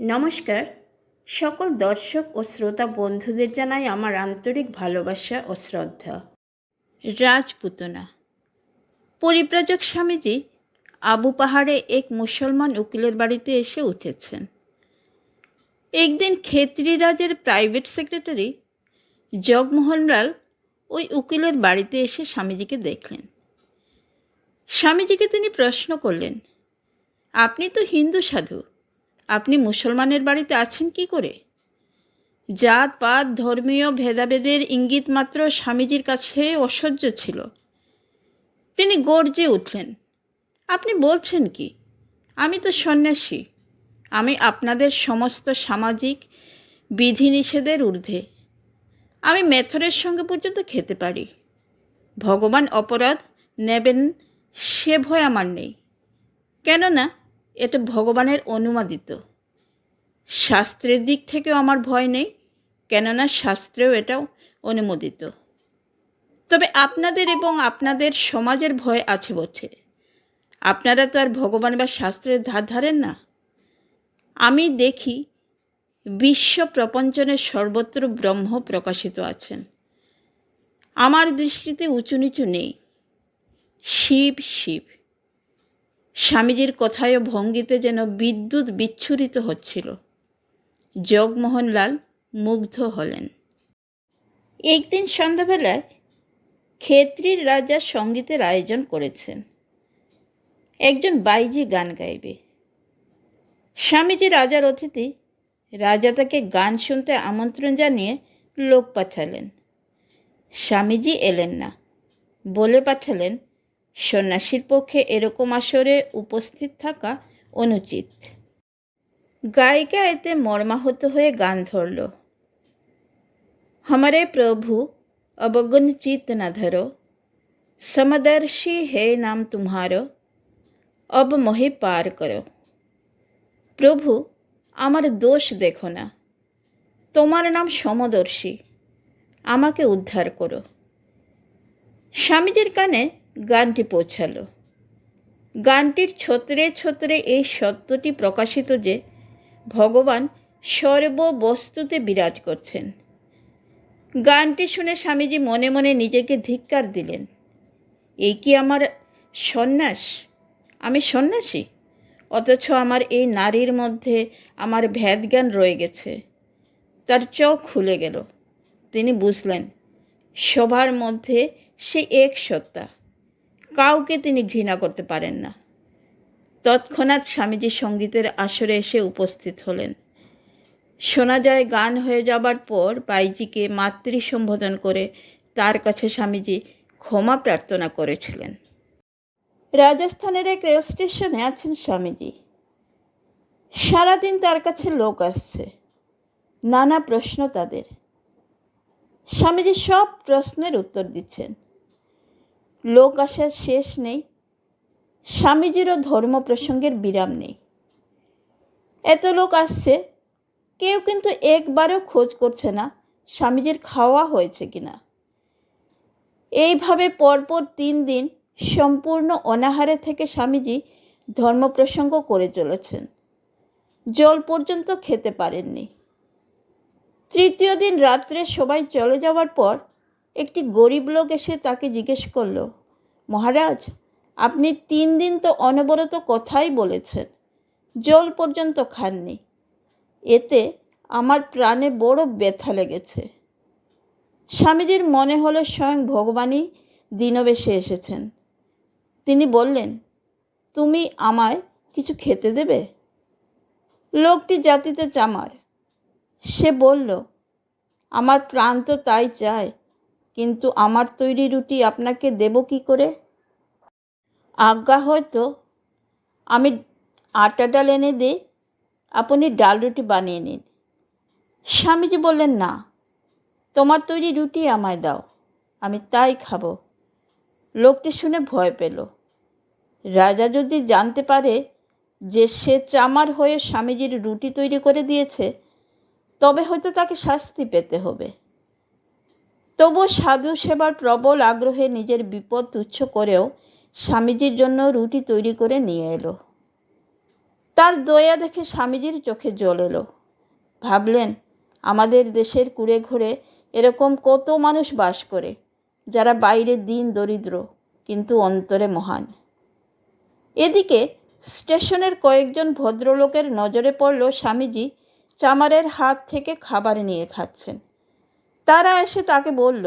নমস্কার। সকল দর্শক ও শ্রোতা বন্ধুদের জানাই আমার আন্তরিক ভালোবাসা ও শ্রদ্ধা। রাজপুতনা। পরিব্রাজক স্বামীজি আবু পাহাড়ে এক মুসলমান উকিলের বাড়িতে এসে উঠেছেন। একদিন খেত্রি রাজের প্রাইভেট সেক্রেটারি জগমোহনলাল ওই উকিলের বাড়িতে এসে স্বামীজিকে দেখলেন। স্বামীজিকে তিনি প্রশ্ন করলেন, আপনি তো হিন্দু সাধু আপনি মুসলমানের বাড়িতে আছেন কি করে? জাত, পাত, ধর্মীয় ভেদাভেদের ইঙ্গিত মাত্র স্বামীজির কাছে অসহ্য ছিল। তিনি গর্জে উঠলেন, আপনি বলছেন কি? আমি তো সন্ন্যাসী। আমি আপনাদের সমস্ত সামাজিক বিধিনিষেধের ঊর্ধ্বে। আমি মেথরের সঙ্গে পর্যন্ত খেতে পারি। ভগবান অপরাধ নেবেন সে ভয় আমার নেই। কেননা এটা ভগবানের অনুমোদিত। শাস্ত্রের দিক থেকেও আমার ভয় নেই, কেননা শাস্ত্রেও এটাও অনুমোদিত। তবে আপনাদের এবং আপনাদের সমাজের ভয় আছে বটে। আপনারা তো আর ভগবান বা শাস্ত্রের ধার ধারেন না। আমি দেখি বিশ্ব প্রপঞ্চনের সর্বত্র ব্রহ্ম প্রকাশিত আছেন। আমার দৃষ্টিতে উঁচু নিচু নেই। শিব শিব। স্বামীজির কথায় ভঙ্গিতে যেন বিদ্যুৎ বিচ্ছুরিত হচ্ছিল। জগমোহনলাল মুগ্ধ হলেন। একদিন সন্ধ্যাবেলায় ক্ষেত্রীর রাজা সঙ্গীতের আয়োজন করেছেন। একজন বাইজি গান গাইবে। স্বামীজি রাজার অতিথি, রাজা তাকে গান শুনতে আমন্ত্রণ জানিয়ে লোক পাঠালেন। স্বামীজি এলেন না, বলে পাঠালেন সন্ন্যাসীর পক্ষে এরকম আসরে উপস্থিত থাকা অনুচিত। গায়িকা এতে মর্মাহত হয়ে গান ধরল। হমারে প্রভু, অবগুণ চিত না ধরো। সমদর্শী হে নাম তুমার। অব মহে পার করো। প্রভু, আমার দোষ দেখো না। তোমার নাম সমদর্শী। আমাকে উদ্ধার করো। স্বামীজির কানে গানটি পৌঁছালো। গানটির ছত্রে ছত্রে এই সত্যটি প্রকাশিত যে, ভগবান সর্ববস্তুতে বিরাজ করছেন। গানটি শুনে স্বামীজি মনে মনে নিজেকে ধিক্কার দিলেন। এই কি আমার সন্ন্যাস? আমি সন্ন্যাসী? অথচ আমার এই নারীর মধ্যে আমার ভেদজ্ঞান রয়ে গেছে। তার চোখ খুলে গেল। তিনি বুঝলেন, সবার মধ্যে সে এক সত্তা। কাউকে তিনি ঘৃণা করতে পারেন না। তৎক্ষণাৎ স্বামীজি সঙ্গীতের আসরে এসে উপস্থিত হলেন। শোনা যায় গান হয়ে যাবার পর বাইজিকে মাতৃ সম্বোধন করে তার কাছে স্বামীজি ক্ষমা প্রার্থনা করেছিলেন। রাজস্থানের এক রেল স্টেশনে আছেন স্বামীজি। সারাদিন তার কাছে লোক আসছে। নানা প্রশ্ন তাদের। স্বামীজি সব প্রশ্নের উত্তর দিচ্ছেন। লোক আসার শেষ নেই, স্বামীজিরও ধর্ম প্রসঙ্গের বিরাম নেই। এত লোক আসছে, কেউ কিন্তু একবারও খোঁজ করছে না স্বামীজির খাওয়া হয়েছে কিনা। এইভাবে পরপর তিন দিন সম্পূর্ণ অনাহারে থেকে স্বামীজি ধর্ম প্রসঙ্গ করে চলেছেন। জল পর্যন্ত খেতে পারেননি। তৃতীয় দিন রাত্রে সবাই চলে যাওয়ার পর একটি গরিব লোক এসে তাকে জিজ্ঞেস করল, মহারাজ, আপনি তিন দিন তো অনবরত কথাই বলেছেন, জল পর্যন্ত খাননি, এতে আমার প্রাণে বড় ব্যথা লেগেছে। স্বামীজির মনে হলো স্বয়ং ভগবানই দিনবেশে এসেছেন। তিনি বললেন, তুমি আমায় কিছু খেতে দেবে? লোকটি জাতিতে চামার। সে বলল, আমার প্রাণ তো তাই চায় কিন্তু আমার তৈরি রুটি আপনাকে দেব কি করে? আজ্ঞা হয়তো। আমি আটা ডাল এনে দিই। আপনি ডাল রুটি বানিয়ে নিন। স্বামীজি বললেন, না, তোমার তৈরি রুটি আমায় দাও, আমি তাই খাব। লোকটি শুনে ভয় পেল। রাজা যদি জানতে পারে যে সে চামার হয়ে স্বামীজির রুটি তৈরি করে দিয়েছে, তবে হয়তো তাকে শাস্তি পেতে হবে। তবুও সাধু সেবার প্রবল আগ্রহে নিজের বিপদ তুচ্ছ করেও স্বামীজির জন্য রুটি তৈরি করে নিয়ে এলো। তার দয়া দেখে স্বামীজির চোখে জল এলো। ভাবলেন, আমাদের দেশের কুড়ে ঘুরে এরকম কত মানুষ বাস করে, যারা বাইরে দিন দরিদ্র, কিন্তু অন্তরে মহান। এদিকে স্টেশনের কয়েকজন ভদ্রলোকের নজরে পড়ল স্বামীজি চামারের হাত থেকে খাবার নিয়ে খাচ্ছেন। তারা এসে তাকে বলল,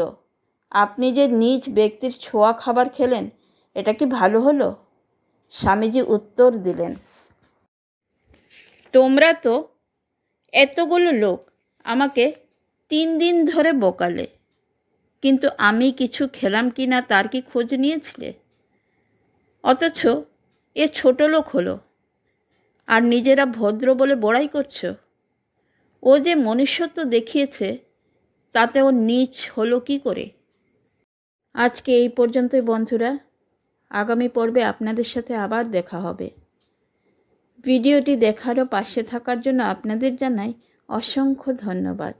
আপনি যে নিজ ব্যক্তির ছোঁয়া খাবার খেলেন, এটা কি ভালো হলো? স্বামীজি উত্তর দিলেন, তোমরা তো এতগুলো লোক আমাকে তিন দিন ধরে বকালে, কিন্তু আমি কিছু খেলাম কি না তার কি খোঁজ নিয়েছিলে? অথচ এ ছোট লোক হলো, আর নিজেরা ভদ্র বলে বড়াই করছ। ও যে মনুষ্যত্ব দেখিয়েছে তাতে ও নিচ হলো কি করে? আজকে এই পর্যন্তই বন্ধুরা। আগামী পর্বে আপনাদের সাথে আবার দেখা হবে। ভিডিওটি দেখারও পাশে থাকার জন্য আপনাদের জানাই অসংখ্য ধন্যবাদ।